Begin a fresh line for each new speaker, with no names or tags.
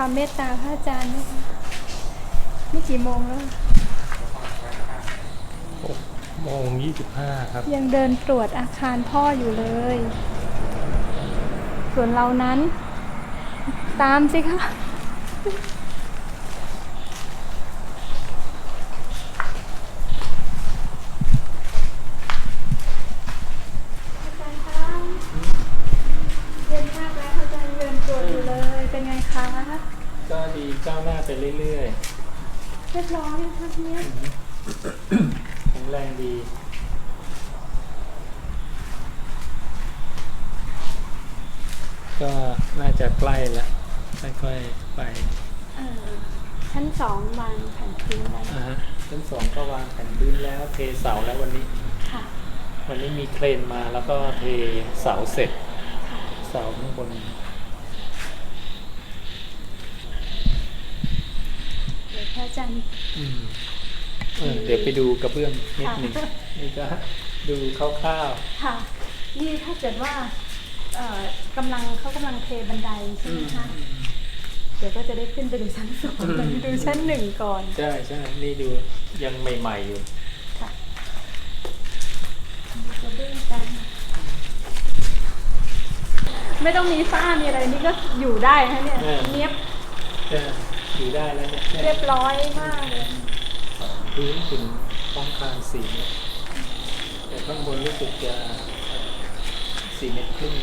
ความเมตตาพระอาจารย์นะคะนี่กี่โมงแล้ว
โมงยี่สิบห้าครับ
ยังเดินตรวจอาคารพ่ออยู่เลย ส่วนเรานั้น ตามสิคะ อาจารย์คะเย็นมากแล้วอาจารย์เดินตรวจอยู่เลย เป็นไง คะ
ก็ดีก้าวหน้าไปเรื่อย
เรียบร้อยนะคะเนี่ย
ๆแข็งแรงดี ก็น่าจะใกล้แล้วค่อยๆไป
เอ่อชั้นสองวางแผ่นพื้นแล้ว
อ่าฮะชั้นสองก็วางแผ่นดินแล้วเทเสาแล้ววันนี้
ค่ะ
วันนี้มีเครนมาแล้วก็เทเสาเสร็จ
ค่ะ
เสาข้างบน
เดี๋ยวพ ระอาจารย์
อืมเออเดี๋ยวไปดูกระเบื้องนิดหนึ่ง
ค่ะ
นี่ก็ดูคร่าว
ค่ะ นี่ถ้าเกิดว่าเอ่อกำลังเขากำลังเทบันไดใช่ไหมคะเดี๋ยวก็จะได้ขึ้นไปดูชั้นสองไปดูชั้นหนึ่งก่อน
ๆใช่ใช่นี่ดูยังใหม่ ๆ อยู่
ค่ะดูกระเบื้องกัน ไม่ต้องมีฝ้ามีอะไรนี่ก็อยู่ได้ฮะเนี่ย
เออ
เนียบ
จะอยู่ได้แล้วเนี่ย
เรียบร้อยมากเลย
พื้นถึงป้องคานสี่เมตรแต่ข้างบนรู้สึกจะสี่เมตรครึ่ง